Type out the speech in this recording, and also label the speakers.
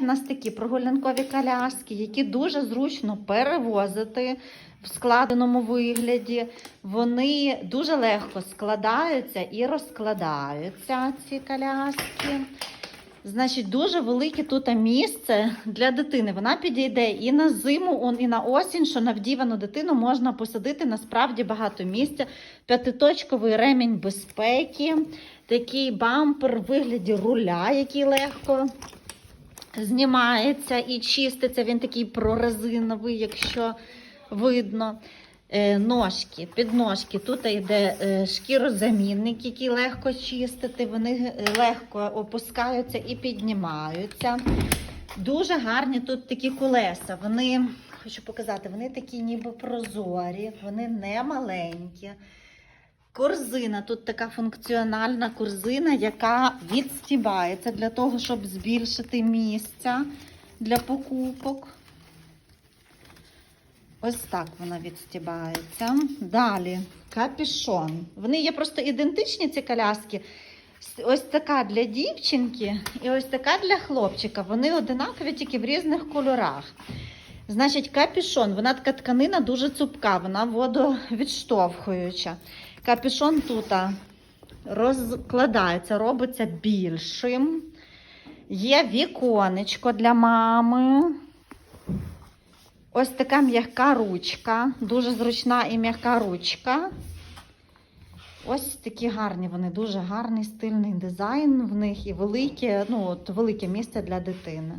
Speaker 1: У нас такі прогулянкові коляски, які дуже зручно перевозити в складеному вигляді. Вони дуже легко складаються і розкладаються, ці коляски. Значить, дуже велике тут місце для дитини. Вона підійде і на зиму, і на осінь, що на вдівану дитину можна посадити насправді багато місця. П'ятиточковий ремінь безпеки, такий бампер в вигляді руля, який легко знімається і чиститься. Він такий прорезиновий, якщо видно. Е, Ножки, підножки. Тут йде е, шкірозамінник, який легко чистити. Вони е, легко опускаються і піднімаються. Дуже гарні тут такі колеса. Вони, хочу показати, вони такі ніби прозорі, вони не маленькі. Корзина, тут така функціональна корзина, яка відстібається для того, щоб збільшити місця для покупок. Ось так вона відстібається. Далі капішон. Вони є просто ідентичні, ці коляски. Ось така для дівчинки і ось така для хлопчика. Вони одинакові тільки в різних кольорах. Значить, капішон, вона така тканина дуже цупка, вона водовідштовхуюча. Капішон тут розкладається, робиться більшим. Є віконечко для мами. Ось така м'яка ручка, дуже зручна і м'яка ручка. Ось такі гарні вони, дуже гарний стильний дизайн в них і велике, ну, от, велике місце для дитини.